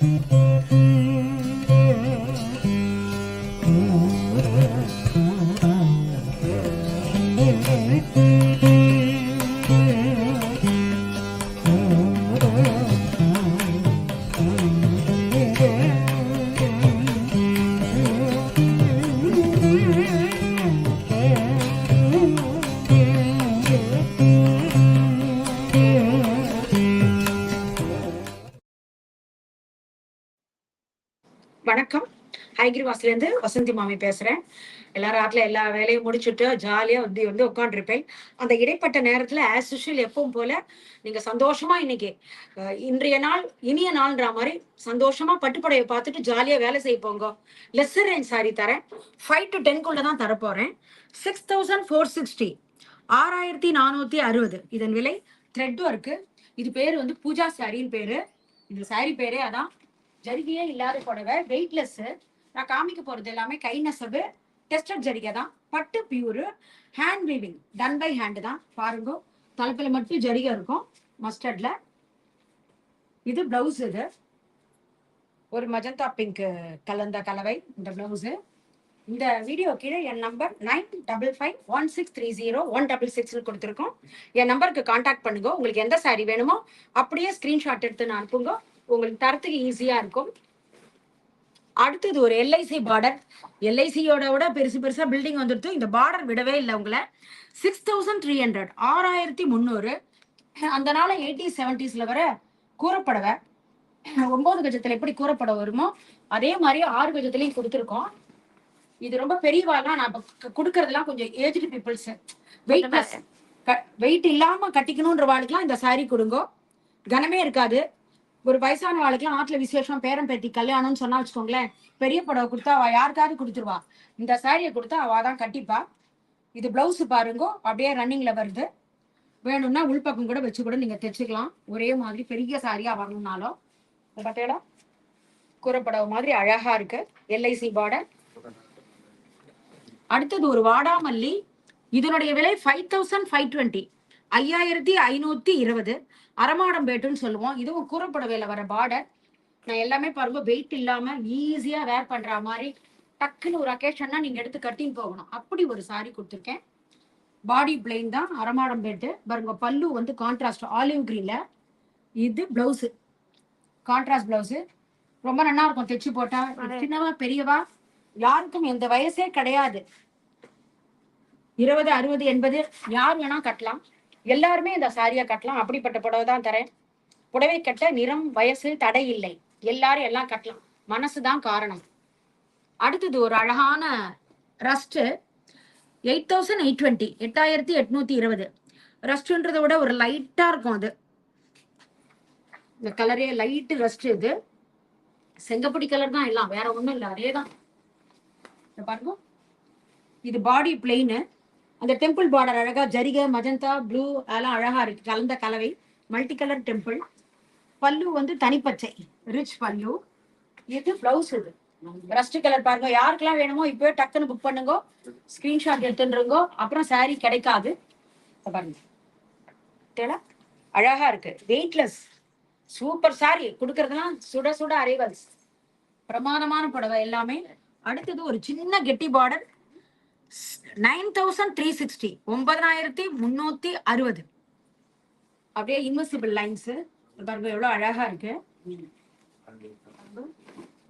வணக்கம் ஹைகிரிவாஸ்லேருந்து வசந்தி மாமி பேசுறேன். எல்லாரும் ஆட்டில் எல்லா வேலையும் முடிச்சுட்டு ஜாலியாக வந்து வந்து உட்காந்துருப்பேன் அந்த இடைப்பட்ட நேரத்தில் ஆஸ் யூஷுவல் எப்பவும் போல நீங்கள் சந்தோஷமா இன்னைக்கு இன்றைய நாள் இனிய நாள்ன்ற மாதிரி சந்தோஷமா பட்டுப்படையை பார்த்துட்டு ஜாலியாக வேலை செய்ய போங்க. லெஸ்ஸர் ரேஞ்ச் சாரி தரேன். ஃபைவ் டு டென்குள்ள தான் தரப்போறேன் சிக்ஸ் தௌசண்ட் ஃபோர் சிக்ஸ்டி ஆறாயிரத்தி நானூத்தி அறுபது. இதன் விலை த்ரெட் ஒர்க்கு இது பேர் வந்து பூஜா சாரின்னு பேரு. இந்த சாரி பேரே அதான். ஜரிகையே இல்லாத புடவை வெயிட்லெஸ் நான் காமிக்க போறது எல்லாமே கை நெசவு டெஸ்டட் ஜரிகை தான். பட்டு pure hand weaving done by hand தான். பாருங்க தலைப்பில் மட்டும் ஜரிகை இருக்கும் மஸ்டர்ட்ல இது பிளவுஸ் இது. ஒரு மஜந்தா பிங்க் கலந்த கலவை இந்த பிளவுஸ் இந்த வீடியோ கீழே என் number nine double five one six three zero one double சிக்ஸ்னு கொடுத்துருக்கோம். என் நம்பருக்கு காண்டாக்ட் பண்ணுங்க உங்களுக்கு எந்த saree வேணுமோ அப்படியே ஸ்கிரீன்ஷாட் எடுத்து நான் அனுப்புங்க உங்களுக்கு தரத்துக்கு ஈஸியா இருக்கும். அடுத்தது ஒரு எல்ஐசி பார்டர் எல்ஐசியோட விட பெருசு பெருசா பில்டிங் வந்துடுத்து இந்த பார்டர் விடவே இல்லை உங்களை. சிக்ஸ் தௌசண்ட் த்ரீ ஹண்ட்ரட் ஆறாயிரத்தி முந்நூறு. அந்த நாள எயிட்டி செவன்டிஸ்ல வர கூறப்படவை. ஒன்பது கஜத்துல எப்படி கூறப்பட வருமோ அதே மாதிரி ஆறு கஜத்துலயும் கொடுத்துருக்கோம். இது ரொம்ப பெரியவாலாம் நான் கொடுக்கறதெல்லாம் கொஞ்சம் ஏஜ்டு பீப்புள்ஸ் வெயிட் வெயிட் இல்லாம கட்டிக்கணும்ன்ற வாழ்க்கெல்லாம் இந்த saree கொடுங்க. கனமே இருக்காது. ஒரு வயசான வாழ்க்கெல்லாம் ஆட்டுல விசேஷம் பேரன் பேத்தி கல்யாணம்னு சொன்னா வச்சுக்கோங்களேன் பெரிய புடவை கொடுத்தா அவ யாருக்காவது கொடுத்துருவா. இந்த சாரியை கொடுத்தா அவ தான் கட்டிப்பா. இது பிளவுஸ் பாருங்கோ அப்படியே ரன்னிங்ல வருது. வேணும்னா உள்பக்கம் கூட வச்சு கூட நீங்க தைச்சுக்கலாம். ஒரே மாதிரி பெரிய சாரியா வரணும்னாலும். இந்த பட்டையில மாதிரி அழகா இருக்கு. எல்ஐசி பார்டர் அடுத்தது ஒரு வாடாமல்லி. இதனுடைய விலை ஃபைவ் தௌசண்ட் ஃபைவ் டுவெண்ட்டி ஐயாயிரத்தி ஐநூத்தி இருபது அரமாடம் பேட்டுன்னு சொல்லுவோம். இதுவும் கூறப்படவையில வர பார்டர் நான் எல்லாமே பாருங்க வெயிட் இல்லாம ஈஸியா வேர் பண்ற மாதிரி டக்குன்னு ஒரு அக்கேஷன்னா நீங்க எடுத்து கட்டின்னு போகணும். அப்படி ஒரு saree கொடுத்துருக்கேன். பாடி பிளெயின் தான் அரமாடம் பேட்டு பாருங்க பல்லு வந்து கான்ட்ராஸ்ட் ஆலிவ் கிரீன்ல இது பிளவுஸ் கான்ட்ராஸ்ட் பிளவுஸ் ரொம்ப நல்லா இருக்கும் தைச்சு போட்டா. சின்னவா பெரியவா யாருக்கும் எந்த வயசே கிடையாது. இருபது அறுபது எண்பது யார் வேணா கட்டலாம். எல்லாருமே இந்த சாரியை கட்டலாம். அப்படிப்பட்ட புடவை தான் தரேன். புடவை கட்ட நிறம் வயசு தடை இல்லை. எல்லாரும் எல்லாம் கட்டலாம். மனசுதான் காரணம். அடுத்தது ஒரு அழகான rust eight thousand eight twenty எட்டாயிரத்தி எட்நூத்தி இருபது. ரஸ்ட்ன்றத விட ஒரு லைட்டா இருக்கும் அது. இந்த கலரே லைட்டு ரஸ்ட் இது. செங்கப்படி கலர் தான் எல்லாம். வேற ஒண்ணும் இல்லை. அதே தான் பாருங்க. இது பாடி பிளெயின் அந்த டெம்பிள் பார்டர் அழகா ஜரிகை மஜந்தா ப்ளூ அதெல்லாம் அழகா இருக்கு. கலந்த கலவை மல்டி கலர் டெம்பிள் பல்லு வந்து தனிப்பச்சை ரிச் பல்லு. இது பிளவுஸ் இது. ரஸ்ட் கலர் பாருங்க. யாருக்கெல்லாம் வேணுமோ இப்பவே டக்குன்னு புக் பண்ணுங்க. ஸ்கிரீன்ஷாட் எடுத்துருங்க அப்புறம் சாரி கிடைக்காது. பாருங்க. அழகா இருக்கு. வெயிட்லெஸ் சூப்பர் சாரி கொடுக்கறதெல்லாம் சுட சுட அரைவல்ஸ் பிரமாதமான புடவை எல்லாமே. அடுத்தது ஒரு சின்ன கெட்டி border nine thousand three sixty ஒன்பதாயிரத்தி முன்னூத்தி அறுபது. அப்படியே இன்வெசிபிள் லைன்ஸ் பாருங்க எவ்வளவு அழகா இருக்கு.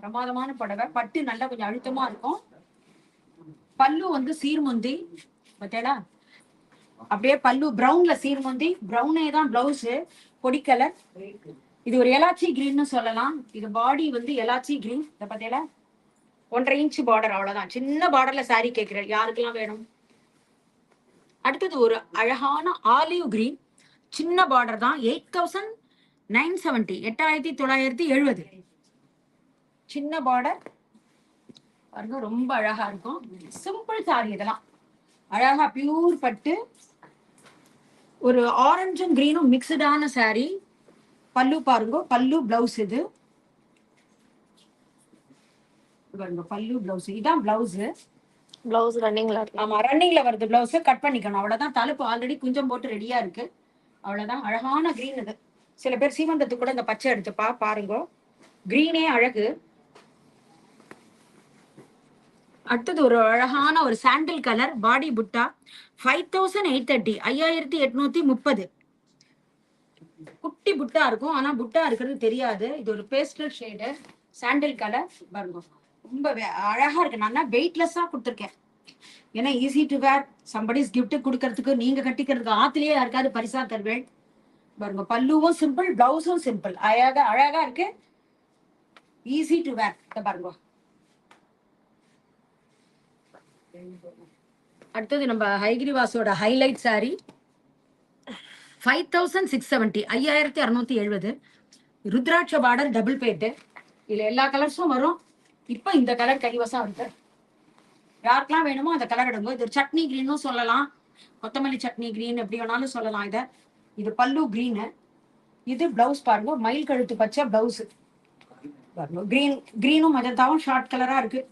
பிரமாதமான புடவை. பட்டு நல்லா கொஞ்சம் அழுத்தமா இருக்கும். பல்லு வந்து சீர்முந்தி. பார்த்தேடா அப்படியே பல்லு பிரவுன்ல சீர்முந்தி. ப்ரௌனே தான் பிளவுஸ் பொடி கலர் இது ஒரு எலாச்சி கிரீன்னு சொல்லலாம். இது பாடி வந்து எலாச்சி கிரீன் இதை பார்த்தீங்களா? ஒன்றரை இன்ச் பார்டர் அவ்வளவுதான். சின்ன பார்டர்ல சாரி கேட்கிறேன் யாருக்கெல்லாம் வேணும்? அடுத்தது ஒரு அழகான ஆலிவ் கிரீன் சின்ன பார்டர் தான். எயிட் தௌசண்ட் நைன் செவன்டி எட்டாயிரத்தி தொள்ளாயிரத்தி எழுபது. சின்ன பார்டர் பாருங்க ரொம்ப அழகா இருக்கும். சிம்பிள் சாரி இதெல்லாம். அழகா பியூர் பட்டு. ஒரு ஆரஞ்சும் கிரீனும் மிக்சடான சாரி பல்லு பாருங்க. பல்லு பிளவுஸ் இது. பாருங்க பல்லு பிளவுஸ் இதான் பிளவுஸ் பிளவுஸ் ரன்னிங்ல ஆமா ரன்னிங்ல வருது பிளவுஸ் கட் பண்ணிக்கணும். அவ்வளவுதான். தலைப்பு ஆல்ரெடி குஞ்சம் போட்டு ரெடியா இருக்கு. அவ்வளவுதான். அழகான கிரீன் இது. சில பேர் சீமந்தத்துக்கு கூட இந்த பச்சை எடுத்துப்பா பாருங்க. கிரீனே அழகு. அடுத்தது ஒரு அழகான ஒரு சாண்டில் கலர் பாடி புட்டா ஃபைவ் தௌசண்ட் எயிட் தேர்ட்டி ஐயாயிரத்தி எட்நூத்தி முப்பது. குட்டி புட்டா இருக்கும். ஆனா புட்டா இருக்கிறது தெரியாது. இது ஒரு பேஸ்டல் ஷேடு சாண்டில் கலர் பாருங்க. ரொம்ப அழகா இருக்கு. நான் வெயிட்லெஸ்ஸா கொடுத்துருக்கேன். ஏன்னா easy to wear somebody's gift கொடுக்கறதுக்கு நீங்க கட்டிக்கிறதுக்கு ஆத்துலயே யாருக்காவது பரிசா தருவேன். பாருங்க பல்லுவும் சிம்பிள் பிளவுஸும் சிம்பிள் அழகா அழகா இருக்கு. ஈஸி டு வேர் பாருங்க. அடுத்தது நம்ம ஹைகிரிவாஸோட highlight sari five thousand six seventy ஐயாயிரத்தி அறுநூத்தி எழுபது. ருத்ராட்ச பார்டர் டபுள் பேட்டு இதுல எல்லா கலர்ஸும் வரும். இப்போ இந்த கலர் கைவசம் இருக்கு. யாருக்கெல்லாம் வேணுமோ அந்த கலர் எடுங்க. இது சட்னி கிரீனும் சொல்லலாம். கொத்தமல்லி சட்னி கிரீன் எப்படி வேணாலும் சொல்லலாம் இதை. இது பல்லு கிரீனு இது பிளவுஸ் பாருங்க. மயில் கழுத்து பச்சை பிளவுஸ் பாருங்க. கிரீன் கிரீனும் மஜந்தாவும் ஷார்ட் கலரா இருக்கு.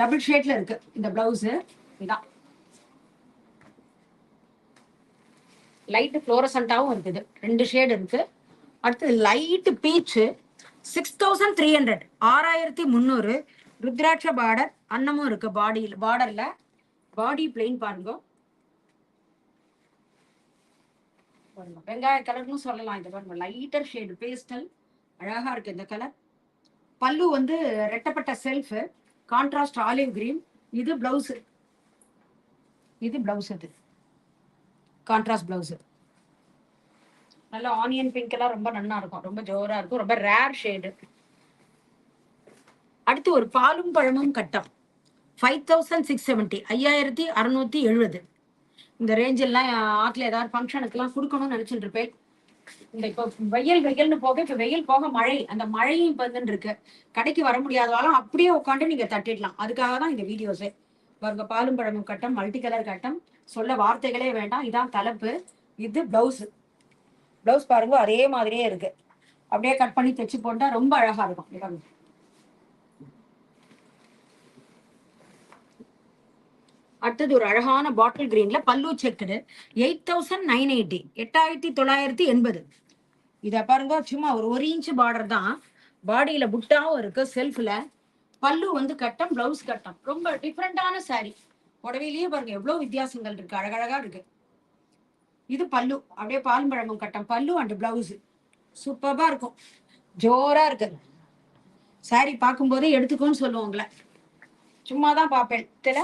டபுள் ஷேட்ல இருக்கு இந்த பிளவுஸ் இதான். லைட் ஃப்ளோரசண்டாவும் இருக்குது. ரெண்டு ஷேடு இருக்கு. அடுத்து light peach six thousand three hundred ஆறாயிரத்தி முந்நூறு ருத்ராட்ச பார்டர் அன்னமும் இருக்கு பாடியில் பார்டர்ல பாடி பிளெயின் பாருங்க. பாருங்க. வெங்காய கலர்னு சொல்லலாம் இந்த பாருங்க. லைட்டர் ஷேடு பேஸ்டல் அழகா இருக்கு இந்த கலர் பல்லு வந்து ரெட்டப்பட்ட செல்ஃப் கான்ட்ராஸ்ட் ஆலிவ் கிரீன் இது பிளவுஸ் இது பிளவுஸ் இது கான்ட்ராஸ்ட் பிளவுஸ் நல்ல ஆனியன் பிங்க் எல்லாம் ரொம்ப நல்லா இருக்கும். ரொம்ப ஜோரா இருக்கும். ரொம்ப ரேர் ஷேடு அடுத்து ஒரு பாலும் பழமும் கட்டம். ஃபைவ் தௌசண்ட் சிக்ஸ் செவன்ட்டி ஐயாயிரத்தி அறுநூத்தி எழுபது இந்த ரேஞ்ச் எல்லாம் ஆத்துல ஏதாவது ஃபங்க்ஷனுக்குலாம் கொடுக்கணும்னு நினைச்சிட்டு இருப்பேன். இந்த இப்போ வெயில் வெயில்னு போக இப்போ வெயில் போக மழை அந்த மழையும் இப்போ வந்துட்டு இருக்கு கடைக்கு வர முடியாதவாலும் அப்படியே உட்காந்து நீங்க தட்டிடலாம். அதுக்காக தான் இந்த வீடியோஸே பாருங்க பாலும் பழமும் கட்டம் மல்டி கலர் கட்டம். சொல்ல வார்த்தைகளே வேண்டாம். இதான் தலைப்பு. இது பிளவுஸ் பிளவுஸ் பாருங்க அதே மாதிரியே இருக்கு. அப்படியே கட் பண்ணி தைச்சு போட்டா ரொம்ப அழகா இருக்கும். அடுத்தது ஒரு அழகான பாட்டில் கிரீன்ல பல்லு checked eight thousand nine eighty எட்டாயிரத்தி தொள்ளாயிரத்தி எண்பது. இதை பாருங்க சும்மா ஒரு ஒரு இன்ச் பார்டர் தான். பாடியில புட்டாவும் இருக்கு செல்ஃப்ல பல்லு வந்து கட்டம் பிளவுஸ் கட்டம். ரொம்ப டிஃப்ரெண்டான சாரி புடவையிலேயே பாருங்க எவ்வளவு வித்தியாசங்கள் இருக்கு அழகழகா இருக்கு. இது பல்லு அப்படியே பால் பழமும் கட்டம். பல்லு அண்ட் பிளவுஸ் சூப்பரா இருக்கும். ஜோரா இருக்கு. சாரி பார்க்கும்போதே எடுத்துக்கோன்னு சொல்லுவாங்களே சும்மா தான் பார்ப்பேன். தெல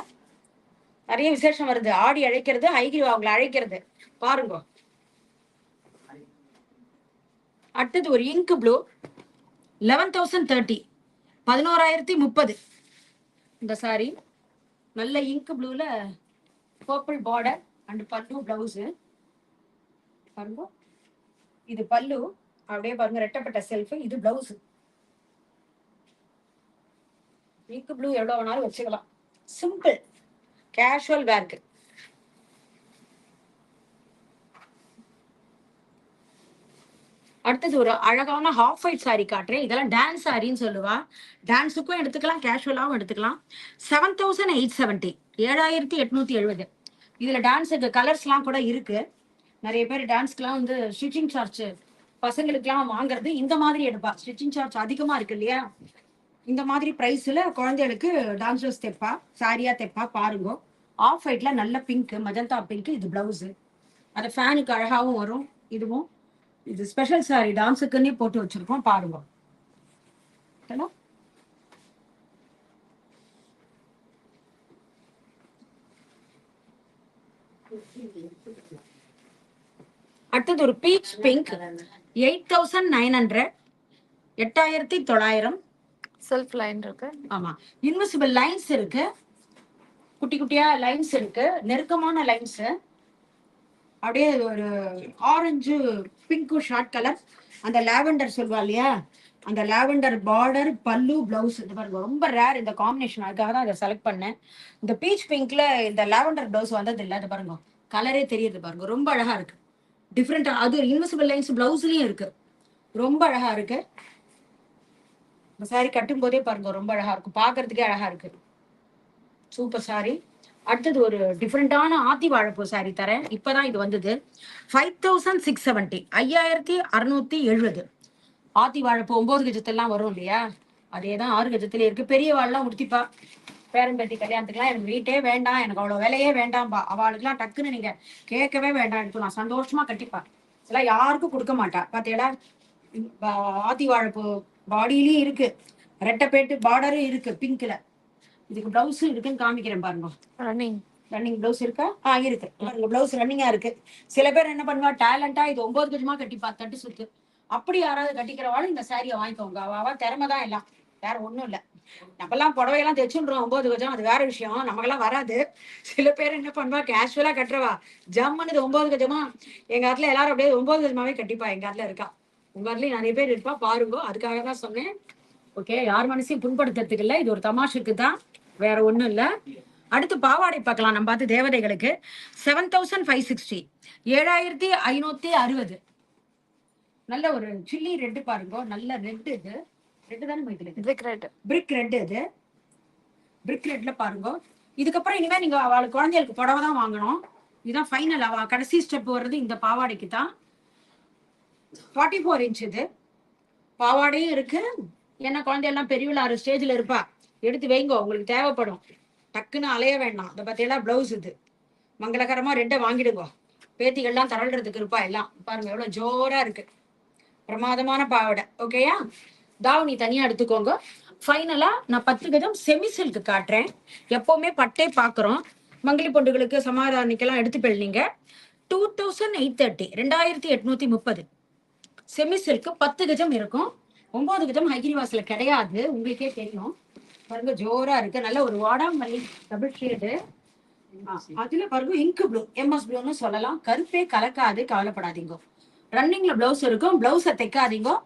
நிறைய விசேஷம் வருது. ஆடி அழைக்கிறது ஐகிரி அவங்களை அழைக்கிறது. பாருங்க. அடுத்தது ஒரு ink blue. Eleven thousand thirty பதினோராயிரத்தி முப்பது. இந்த சாரி நல்ல இங்க் ப்ளூல பர்பிள் பார்டர் அண்ட் பல்லு பிளவுஸ் பாருங்க. இது பல்லு அப்படியே பாருங்க ரெட்டப்பட்ட செல்ஃப் இது பிளவுஸ் பிங்க் ப்ளூ எவ்வளவு வேணாலும் வச்சுக்கலாம். சிம்பிள் கேஷுவல் வேர்க்கு அடுத்தது ஒரு அழகான ஹாஃப் ஒயிட் சாரி காட்டுறேன். இதெல்லாம் டான்ஸ் சாரின்னு சொல்லுவா. டான்ஸுக்கும் எடுத்துக்கலாம் கேஷுவலாகவும் எடுத்துக்கலாம். செவன் தௌசண்ட் எயிட் செவன்ட்டி ஏழாயிரத்தி எட்நூத்தி எழுபது. இதுல டான்ஸுக்கு கலர்ஸ்லாம் கூட இருக்கு. நிறைய பேர் டான்ஸ்க்குலாம் வந்து ஸ்டிச்சிங் சார்ஜ் பசங்களுக்குலாம் வாங்குறது இந்த மாதிரி எடுப்பா. ஸ்டிச்சிங் சார்ஜ் அதிகமா இருக்கு இல்லையா? இந்த மாதிரி ப்ரைஸில் குழந்தைகளுக்கு டான்ஸ் ட்ரெஸ் தைப்பா சாரியா தைப்பா பாருங்க. ஆஃப் ஒயிட்ல நல்ல பிங்க் மஜந்தா பிங்க் இது பிளவுஸ் அது ஃபேனுக்கு அழகாவும் வரும். இதுவும் இது ஸ்பெஷல் சாரி டான்ஸுக்குன்னே போட்டு வச்சிருக்கோம் பாருங்க. ஹலோ? அடுத்தது ஒரு peach pink. Eight thousand nine hundred. எட்டாயிரத்தி தொள்ளாயிரம். செல்ஃப் லைன் இருக்கு. ஆமா. இன்விசிபிள் லைன்ஸ் இருக்கு. குட்டி குட்டியா லைன்ஸ் இருக்கு. நெருக்கமான லைன்ஸ் அப்படியே ஒரு ஆரஞ்சு பிங்க்கு ஷார்ட் கலர் அந்த லாவெண்டர் சொல்வா இல்லையா? அந்த லாவெண்டர் பார்டர் பல்லு பிளவுஸ் இது பாருங்க. ரொம்ப ரேர் இந்த காம்பினேஷன் அதுக்காக தான் இதை செலக்ட் பண்ணேன். இந்த பீச் பிங்க்ல இந்த லாவெண்டர் பிளவுஸ் வந்தது இல்லை அது பாருங்க. கலரே தெரியுது பாருங்க. ரொம்ப அழகா இருக்கு. டிஃப்ரெண்டாக அது ஒரு இன்விசிபிள் லைன்ஸ் பிளவுஸ்லயும் இருக்கு. ரொம்ப அழகா இருக்கு. இந்த சாரி கட்டும் போதே பாருங்க ரொம்ப அழகா இருக்கும் பாக்குறதுக்கே அழகா இருக்கு. சூப்பர் சாரி அடுத்தது ஒரு டிஃப்ரெண்டான ஆத்தி வாழைப்பூ சாரி தரேன். இப்பதான் இது வந்தது. ஃபைவ் தௌசண்ட் சிக்ஸ் செவன்டி ஐயாயிரத்தி அறுநூத்தி எழுபது ஆத்தி வாழைப்பூ ஒன்பது கஜத்தெல்லாம் வரும் இல்லையா? அதே தான் ஆறு கஜத்துல இருக்கு. பெரிய வாழெல்லாம் உடுத்திப்பா. பேரம்பேத்தி கல்யாணத்துக்குலாம் எனக்கு வீட்டே வேண்டாம். எனக்கு அவ்வளவு விலையே வேண்டாம்பா. அவளுக்குலாம் டக்குன்னு நீங்க கேட்கவே வேண்டாம். எனக்கு நான் சந்தோஷமா கட்டிப்பா இதெல்லாம் யாருக்கும் கொடுக்க மாட்டா. பாத்தீங்களா ஆத்தி வாழைப்பு பாடியிலயும் இருக்கு. ரெட்டைப்பேட்டு பார்டரும் இருக்கு. பிங்க்ல இதுக்கு பிளவுஸ் இருக்குன்னு காமிக்கிறேன் பாருங்க. ரன்னிங் ரன்னிங் பிளவுஸ் இருக்கா? ஆ இருக்கு. பாருங்க பிளவுஸ் ரன்னிங்கா இருக்கு. சில பேர் என்ன பண்ணுவா? டேலண்டா இது ஒன்பது கஜமா கட்டிப்பா தட்டு சுத்து. அப்படி யாராவது கட்டிக்கிறவாலும் இந்த சாரியை வாங்கிக்கோங்க. அவ அவ திறமை தான் எல்லாம். வேற ஒண்ணும் இல்ல. நம்மலாம் புடவையெல்லாம் தைச்சுன்றோம் ஒன்பது கஜம். அது வேற விஷயம். நமக்கெல்லாம் வராது. சில பேர் என்ன பண்ணுவா? கேஷுவலா கட்டுறவா. ஜம்முன்னு ஒன்பது கஜமா. எங்க இடத்துல எல்லாரும் அப்படியே ஒன்பது கஜமாவே கட்டிப்பா. எங்க இடத்துல இருக்கா. உங்க இடத்துலயும் நிறைய பேர் இருப்பா. பாருங்க. அதுக்காக தான் சொன்னேன். ஓகே யார் மனசையும் புண்படுத்துறதுக்கு இல்ல. இது ஒரு தமாஷுக்கு தான். வேற ஒண்ணும் இல்ல. அடுத்து பாவாடை பார்க்கலாம். நம்ம பார்த்து தேவதைகளுக்கு. செவன் தௌசண்ட் ஃபைவ் சிக்ஸ்டி ஏழாயிரத்தி ஐநூத்தி அறுபது. நல்ல ஒரு சில்லி ரெட்டு பாருங்க. நல்ல ரெட்டு இது. ரெட்டு தானே மைத்துல பிக் ரெட் பிரிக் ரெட் இது பிரிக் ரெட்ல பாருங்க. இதுக்கப்புறம் இனிமே நீங்க அவளுக்கு குழந்தைகளுக்கு புடவை தான் வாங்கணும். இதுதான் ஃபைனல் அவ கடைசி ஸ்டெப் வர்றது இந்த பாவாடைக்கு தான். ஃபார்ட்டி ஃபோர் இன்ச் இது. பாவாடையும் இருக்கு. என்ன குழந்தையெல்லாம் பெரியவள ஆறு ஸ்டேஜ்ல இருப்பா. எடுத்து வைங்க உங்களுக்கு தேவைப்படும். டக்குன்னு அலைய வேண்டாம். இதை பத்தியெல்லாம் பிளவுஸ் இது. மங்களகரமா ரெண்டை வாங்கிடுங்க. பேத்திகள்லாம் தரல்றதுக்கு இருப்பா எல்லாம். பாருங்க எவ்வளவு ஜோரா இருக்கு. பிரமாதமான பாவாடை. ஓகேயா தாவணி தனியா எடுத்துக்கோங்க. ஃபைனலா நான் பத்து கதம் செமி சில்க் காட்டுறேன். எப்பவுமே பட்டே பாக்குறோம். மங்கிலி பொண்டுகளுக்கு சமாதானிக்கெல்லாம் எடுத்து நீங்க டூ தௌசண்ட் எயிட் தேர்ட்டி ரெண்டாயிரத்தி எட்நூத்தி முப்பது. செமி சில்க் பத்து கஜம் இருக்கும். ஒன்பது கஜம் ஹைகிரிவாஸ்ல கிடையாது. உங்களுக்கே தெரியும். பாருங்க ஜோரா இருக்கு. நல்ல ஒரு வாடாமல்லி டபுள் ஷேடு அதுல பாருங்க இங்க் ப்ளூ எம்எஸ் ப்ளூன்னு சொல்லலாம். கருப்பே கலக்காது கவலைப்படாதீங்க. ரன்னிங்ல பிளவுஸ் இருக்கும். பிளவுஸை தைக்காதீங்க.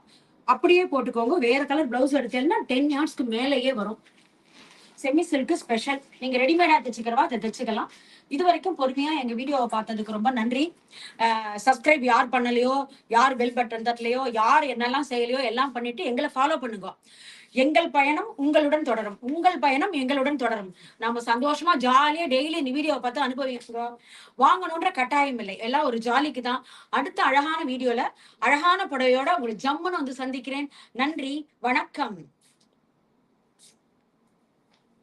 அப்படியே போட்டுக்கோங்க. வேற கலர் பிளவுஸ் எடுத்தேன்னா டென் யார்ட்ஸ்க்கு மேலேயே வரும். செமி சில்க் ஸ்பெஷல் நீங்க ரெடிமேடா தைச்சுக்கிறவா அதை தைச்சுக்கலாம். இது வரைக்கும் பொறுமையா எங்க வீடியோவை பார்த்ததுக்கு ரொம்ப நன்றி. சப்ஸ்கிரைப் யார் பண்ணலையோ யார் பெல் பட்டன் தட்டலையோ யார் என்னெல்லாம் செய்யலையோ எல்லாம் பண்ணிட்டு எங்களை ஃபாலோ பண்ணுங்க. எங்கள் பயணம் உங்களுடன் தொடரும். உங்கள் பயணம் எங்களுடன் தொடரும். நாம சந்தோஷமா ஜாலியா டெய்லி இந்த வீடியோவை பார்த்து அனுபவிங்க. வாங்கணுன்ற கட்டாயம் இல்லை. எல்லாம் ஒரு ஜாலிக்கு தான். அடுத்த அழகான வீடியோல அழகான புடவையோட உங்களை ஜம்முன்னு வந்து சந்திக்கிறேன். நன்றி வணக்கம்.